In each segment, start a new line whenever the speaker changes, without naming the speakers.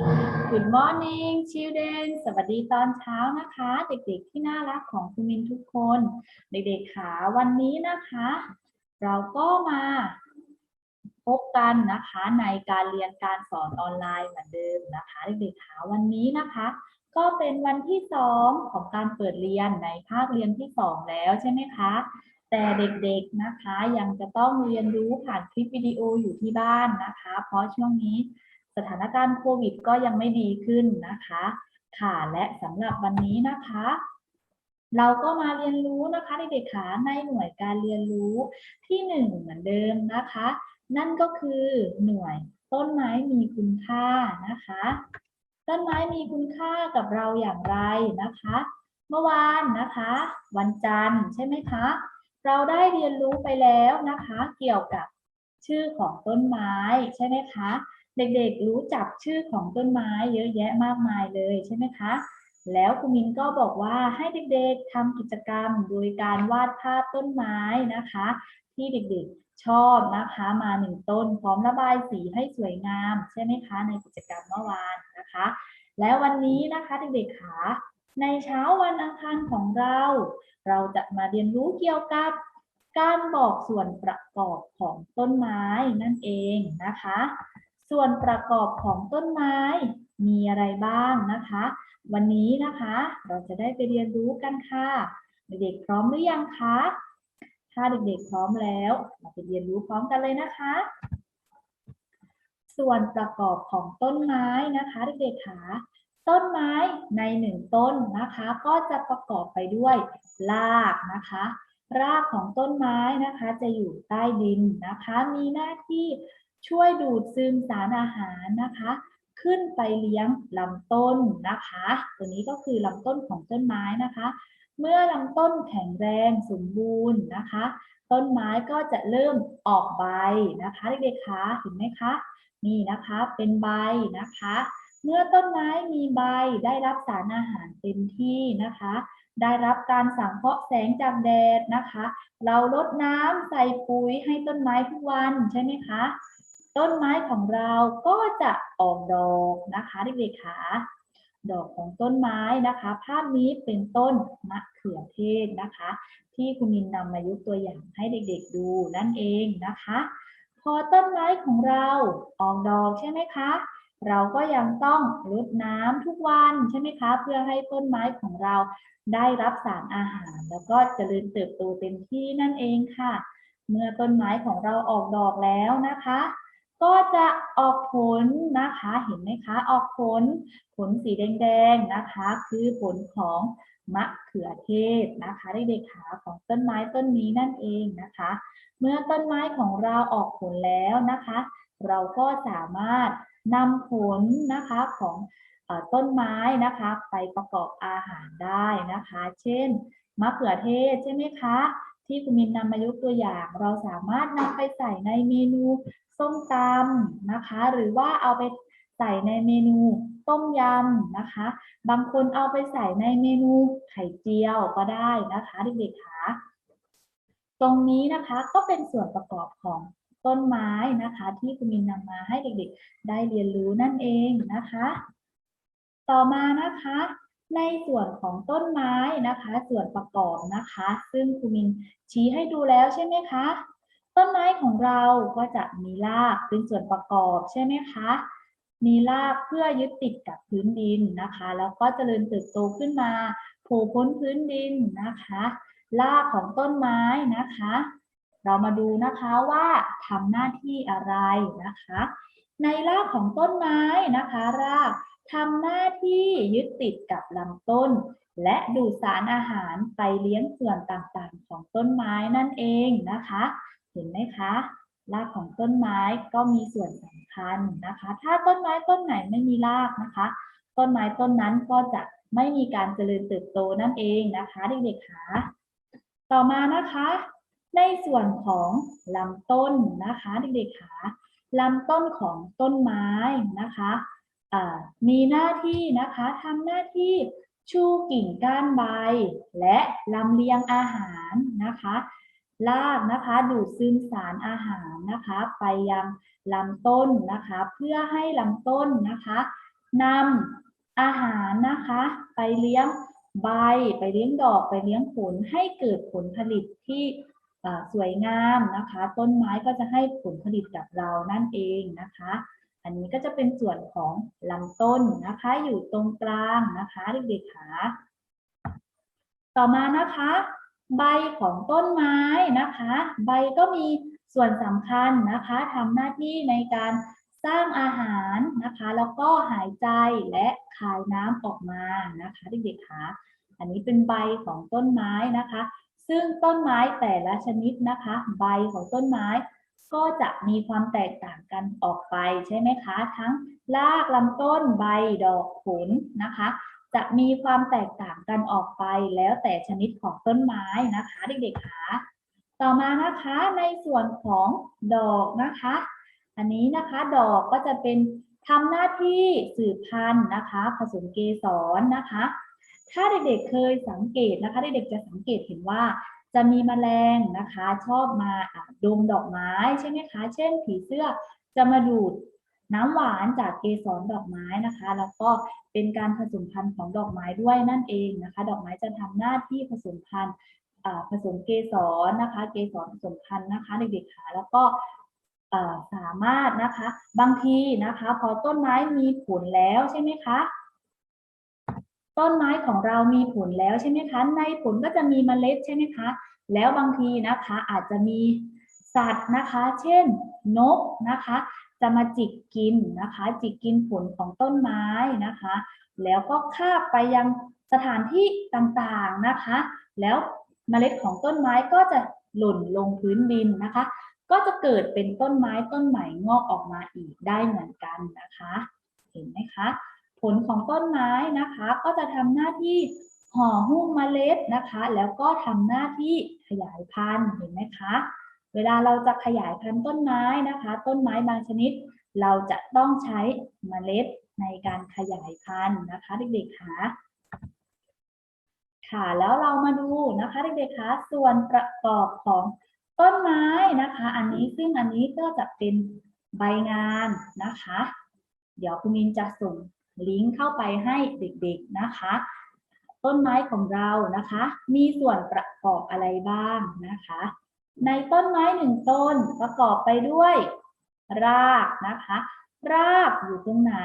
Good morning children สวัสดีตอนเช้านะคะ เด็กๆที่น่ารักของคุณมินทุกคน เด็กๆขาวันนี้นะคะ เราก็มาพบกันนะคะในการเรียนการสอนออนไลน์เหมือนเดิมนะคะ เด็กๆขาวันนี้นะคะ ก็เป็นวันที่สองของการเปิดเรียนในภาคเรียนที่สองแล้วใช่ไหมคะแต่เด็กๆนะคะยังจะต้องเรียนรู้ผ่านคลิปวิดีโออยู่ที่บ้านนะคะ เพราะช่วงนี้ ถานการณ์โควิดก็ยังไม่ดีขึ้นนะคะ ค่ะและสำหรับวันนี้นะคะ เราก็มาเรียนรู้นะคะเด็กๆค่ะในหน่วยการเรียนรู้ที่หนึ่งเหมือนเดิมนะคะ นั่นก็คือหน่วยต้นไม้มีคุณค่านะคะ ต้นไม้มีคุณค่ากับเราอย่างไรนะคะ เมื่อวานนะคะ วันจันทร์ใช่ไหมคะ เราได้เรียนรู้ไปแล้วนะคะ เกี่ยวกับชื่อของต้นไม้ใช่ไหมคะ เด็กๆรู้จักชื่อของต้นไม้เยอะแยะมากมายเลยใช่ไหมคะ แล้วคุณมินก็บอกว่าให้เด็กๆทำกิจกรรมโดยการวาดภาพต้นไม้นะคะ ที่เด็กๆชอบนะคะมาหนึ่งต้น พร้อมระบายสีให้สวยงามใช่ไหมคะ ในกิจกรรมเมื่อวานนะคะ แล้ววันนี้นะคะเด็กๆขาในเช้าวันอังคารของเรา เราจะมาเรียนรู้เกี่ยวกับการบอกส่วนประกอบของต้นไม้นั่นเองนะคะ ส่วนประกอบของต้นไม้มีอะไรบ้างนะคะ วันนี้นะคะ เราจะได้ไปเรียนรู้กันค่ะ เด็กๆพร้อมหรือยังคะ ถ้าเด็กๆพร้อมแล้ว เราไปเรียนรู้พร้อมกันเลยนะคะ ส่วนประกอบของต้นไม้นะคะเด็กๆคะต้นไม้ในหนึ่งต้นนะคะ ก็จะประกอบไปด้วยรากนะคะ รากของต้นไม้นะคะจะอยู่ใต้ดินนะคะ มีหน้าที่ ช่วยดูดซึมสารอาหารนะคะ ขึ้นไปเลี้ยงลำต้นนะคะ ตัวนี้ก็คือลำต้นของต้นไม้นะคะ เมื่อลำต้นแข็งแรงสมบูรณ์นะคะ ต้นไม้ก็จะเริ่มออกใบนะคะเด็กๆคะเห็นไหมคะนี่นะคะเป็นใบนะคะ เมื่อต้นไม้มีใบได้รับสารอาหารเต็มที่นะคะ ได้รับการสังเคราะห์แสงจากแดดนะคะ เราลดน้ำใส่ปุ๋ยให้ต้นไม้ทุกวันใช่ไหมคะ ต้นไม้ของเราก็จะออกดอกนะคะเด็กๆคะดอกของต้นไม้นะคะ ภาพนี้เป็นต้นมะเขือเทศนะคะ ที่คุณมินนำมายกตัวอย่างให้เด็กๆดูนั่นเองนะคะ พอต้นไม้ของเราออกดอกใช่ไหมคะ เราก็ยังต้องรดน้ำทุกวันใช่ไหมคะ เพื่อให้ต้นไม้ของเราได้รับสารอาหาร แล้วก็เจริญเติบโตเต็มที่นั่นเองค่ะ เมื่อต้นไม้ของเราออกดอกแล้วนะคะ ก็จะออกผลนะคะเห็นไหมคะ ออกผลผลสีแดงๆนะคะ คือผลของมะเขือเทศนะคะเด็กๆขาของต้นไม้ต้นนี้นั่นเองนะคะ เมื่อต้นไม้ของเราออกผลแล้วนะคะ เราก็สามารถนำผลนะคะของต้นไม้นะคะไปประกอบอาหารได้นะคะ เช่นมะเขือเทศใช่ไหมคะ ที่คุณมินนำมายกตัวอย่าง เราสามารถนำไปใส่ในเมนู ส้มตำนะคะ หรือว่าเอาไปใส่ในเมนูต้มยำนะคะ บางคนเอาไปใส่ในเมนูไข่เจียวก็ได้นะคะเด็กๆคะตรงนี้นะคะก็เป็นส่วนประกอบของต้นไม้นะคะ ที่คุณมินนำมาให้เด็กๆ ได้เรียนรู้นั่นเองนะคะ ต่อมานะคะ ในส่วนของต้นไม้นะคะ ส่วนประกอบนะคะ ซึ่งครูมินชี้ให้ดูแล้วใช่ไหมคะ ต้นไม้ของเราก็จะมีรากเป็นส่วนประกอบใช่ไหมคะ มีรากเพื่อยึดติดกับพื้นดินนะคะ แล้วก็เจริญเติบโตขึ้นมาโผล่พ้นพื้นดินนะคะ รากของต้นไม้นะคะ เรามาดูนะคะว่าทำหน้าที่อะไรนะคะ ในรากของต้นไม้นะคะ รากทำหน้าที่ยึดติดกับลำต้น และดูดสารอาหารไปเลี้ยงส่วนต่างๆ ของต้นไม้นั่นเองนะคะ เห็นไหมคะรากของต้นไม้ก็มีส่วนสำคัญนะคะ ถ้าต้นไม้ต้นไหนไม่มีรากนะคะ ต้นไม้ต้นนั้นก็จะไม่มีการเจริญเติบโตนั่นเองนะคะเด็กๆคะต่อมานะคะ ในส่วนของลำต้นนะคะเด็กๆคะลำต้นของต้นไม้นะคะมีหน้าที่นะคะทำหน้าที่ชูกิ่งก้านใบ และลำเลียงอาหารนะคะ รากนะคะดูดซึมสารอาหารนะคะไปยังลำต้นนะคะเพื่อให้ลำต้นนะคะนำอาหารนะคะไปเลี้ยงใบไปเลี้ยงดอกไปเลี้ยงผลให้เกิดผลผลิตที่สวยงามนะคะ ต้นไม้ก็จะให้ผลผลิตกับเรานั่นเองนะคะ อันนี้ก็จะเป็นส่วนของลำต้นนะคะอยู่ตรงกลางนะคะเด็กๆค่ะต่อมานะคะ ใบของต้นไม้นะคะ ใบก็มีส่วนสำคัญนะคะทำหน้าที่ในการสร้างอาหารนะคะ แล้วก็หายใจและคายน้ำออกมานะคะเด็กๆคะอันนี้เป็นใบของต้นไม้นะคะ ซึ่งต้นไม้แต่ละชนิดนะคะ ใบของต้นไม้ก็จะมีความแตกต่างกันออกไปใช่ไหมคะ ทั้งรากลำต้นใบดอกผลนะคะ จะมีความแตกต่างกันออกไปแล้วแต่ชนิดของต้นไม้นะคะ เด็กๆคะต่อมานะคะในส่วนของดอกนะคะ อันนี้นะคะดอกก็จะเป็นทำหน้าที่สืบพันธุ์นะคะ ผสมเกสรนะคะ ถ้าเด็กๆเคยสังเกตนะคะเด็กๆจะสังเกตเห็นว่าจะมีแมลงนะคะ ชอบมาดมดอกไม้ใช่ไหมคะ เช่นผีเสื้อจะมาดูด น้ำหวานจากเกสรดอกไม้นะคะ แล้วก็เป็นการผสมพันธุ์ของดอกไม้ด้วยนั่นเองนะคะ ดอกไม้จะทำหน้าที่ผสมพันธุ์ผสมเกสรนะคะ เกสรผสมพันธุ์นะคะเด็กๆค่ะแล้วก็สามารถนะคะบางทีนะคะ พอต้นไม้มีผลแล้วใช่ไหมคะต้นไม้ของเรามีผลแล้วใช่ไหมคะ ในผลก็จะมีเมล็ดใช่ไหมคะ แล้วบางทีนะคะอาจจะมีสัตว์นะคะ เช่นนกนะคะ จะมาจิกกินนะคะ จิกกินผลของต้นไม้นะคะ แล้วก็คาบไปยังสถานที่ต่างๆนะคะ แล้วเมล็ดของต้นไม้ก็จะหล่นลงพื้นดินนะคะ ก็จะเกิดเป็นต้นไม้ต้นใหม่งอกออกมาอีกได้เหมือนกันนะคะ เห็นไหมคะ ผลของต้นไม้นะคะ ก็จะทำหน้าที่ห่อหุ้มเมล็ดนะคะ แล้วก็ทำหน้าที่ขยายพันธุ์เห็นไหมคะ เวลาเราจะขยายพันธุ์ต้นไม้นะคะ ต้นไม้บางชนิด เราจะต้องใช้เมล็ดในการขยายพันธุ์นะคะเด็กๆคะค่ะแล้วเรามาดูนะคะเด็กๆคะส่วนประกอบของต้นไม้นะคะ อันนี้ซึ่งอันนี้ก็จะเป็นใบงานนะคะ เดี๋ยวคุณมินจะส่งลิงก์เข้าไปให้เด็กๆนะคะ ต้นไม้ของเรานะคะ มีส่วนประกอบอะไรบ้างนะคะ ในต้นไม้หนึ่งต้นประกอบไปด้วย รากนะคะ รากอยู่ตรงไหน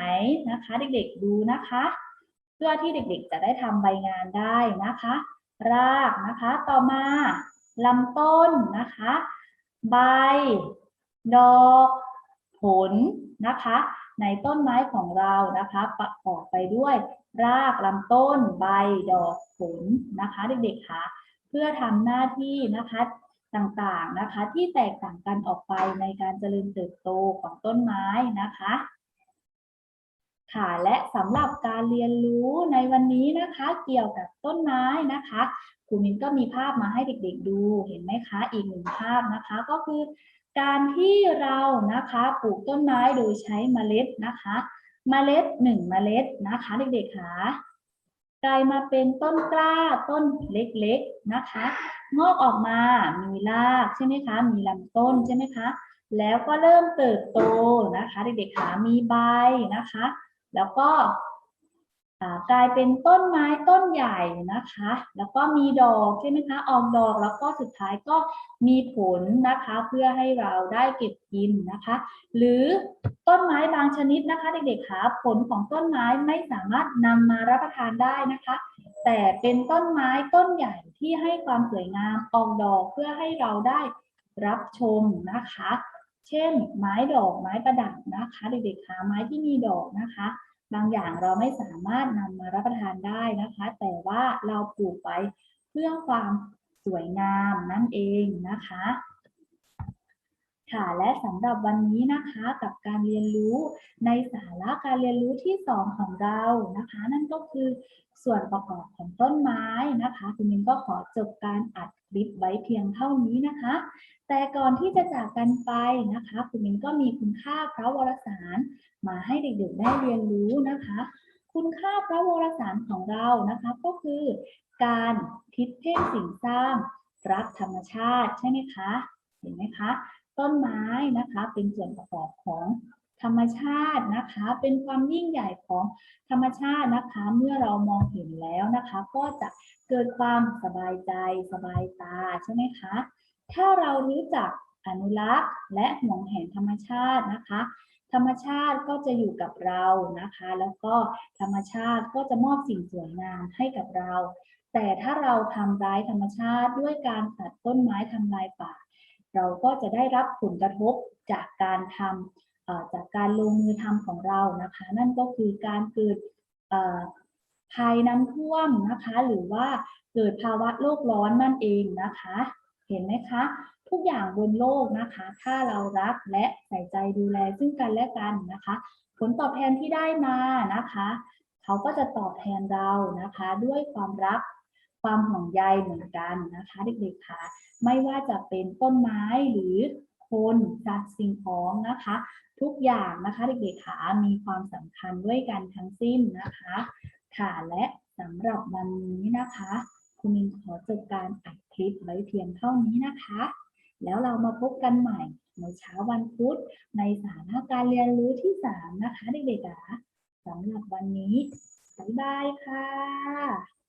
นะคะ เด็กๆดูนะคะ เพื่อที่เด็กๆจะได้ทำใบงานได้นะคะ รากนะคะต่อมาลำต้นนะคะ ใบ ดอก ผลนะคะ ในต้นไม้ของเรานะคะ ประกอบไปด้วย รากลำต้น ใบดอกผลนะคะ เด็กๆคะเพื่อทำหน้าที่นะคะ ต่างๆนะคะ ที่แตกต่างกันออกไปในการเจริญเติบโตของต้นไม้นะคะค่ะและสำหรับการเรียนรู้ในวันนี้นะคะ เกี่ยวกับต้นไม้นะคะครูมินก็มีภาพมาให้เด็กๆดูเห็นไหมคะอีกหนึ่งภาพนะคะ ก็คือ การที่เรานะคะปลูกต้นไม้โดยใช้เมล็ดนะคะ เมล็ดหนึ่งเมล็ดนะคะ เด็กๆคะ กลายมาเป็นต้นกล้าต้นเล็กๆนะคะ งอกออกมา มีรากใช่ไหมคะ มีลำต้นใช่ไหมคะ แล้วก็เริ่มเติบโตนะคะ เด็กๆคะมีใบนะคะ แล้วก็ กลายเป็นต้นไม้ต้นใหญ่นะคะ แล้วก็มีดอกใช่ไหมคะออกดอกแล้วก็สุดท้ายก็มีผลนะคะ เพื่อให้เราได้เก็บกินนะคะ หรือต้นไม้บางชนิดนะคะ เด็กๆคะผลของต้นไม้ไม่สามารถนำมารับประทานได้นะคะ แต่เป็นต้นไม้ต้นใหญ่ที่ให้ความสวยงามออกดอกเพื่อให้เราได้รับชมนะคะ เช่น ไม้ดอกไม้ประดับนะคะ เด็กๆคะไม้ที่มีดอกนะคะ บางอย่างเราไม่สามารถนำมารับประทานได้นะคะ แต่ว่าเราปลูกไว้เพื่อความสวยงามนั่นเองนะคะ ค่ะและสำหรับวันนี้นะคะกับการเรียนรู้ในสาระการเรียนรู้ที่สองของเรานะคะ นั่นก็คือส่วนประกอบของต้นไม้นะคะคุณมินก็ขอจบการอัด ลิปไว้เพียงเท่านี้นะคะ แต่ก่อนที่จะจากกันไปนะคะคุณมินก็มีคุณค่าพระวรสาร มาให้เด็กๆได้เรียนรู้นะคะ คุณค่าพระวรสารของเรานะคะก็คือ การคิดเพ่งสิ่งสร้างรักธรรมชาติใช่ไหมคะ เห็นไหมคะ ต้นไม้นะคะเป็นส่วนประกอบของ ธรรมชาตินะคะ เป็นความยิ่งใหญ่ของธรรมชาตินะคะ เมื่อเรามองเห็นแล้วนะคะ ก็จะเกิดความสบายใจสบายตาใช่ไหมคะ ถ้าเรารู้จักอนุรักษ์และห่วงแหนธรรมชาตินะคะ ธรรมชาติก็จะอยู่กับเรานะคะ แล้วก็ธรรมชาติก็จะมอบสิ่งสวยงามให้กับเรา แต่ถ้าเราทำร้ายธรรมชาติด้วยการตัดต้นไม้ทำลายป่า เราก็จะได้รับผลกระทบจากการทำ จากการลงมือทำของเรานะคะ นั่นก็คือการเกิดภัยน้ำท่วมนะคะ หรือว่าเกิดภาวะโลกร้อนนั่นเองนะคะ เห็นไหมคะ ทุกอย่างบนโลกนะคะ ถ้าเรารักและใส่ใจดูแลซึ่งกันและกันนะคะ ผลตอบแทนที่ได้มานะคะ เขาก็จะตอบแทนเรานะคะ ด้วยความรักความห่วงใยเหมือนกันนะคะเด็กๆค่ะ ไม่ว่าจะเป็นต้นไม้หรือคนสัตว์สิ่งของนะคะ ทุกอย่างนะคะเด็กๆค่ะมีความสำคัญด้วยกันทั้งสิ้นนะคะค่ะและสำหรับวันนี้นะคะคุณมินขอจบการอัดคลิปไว้เพียงเท่านี้นะคะ แล้วเรามาพบกันใหม่ในเช้าวันพุธในสาระการเรียนรู้ที่สามนะคะเด็กๆสำหรับวันนี้บ๊ายบายค่ะ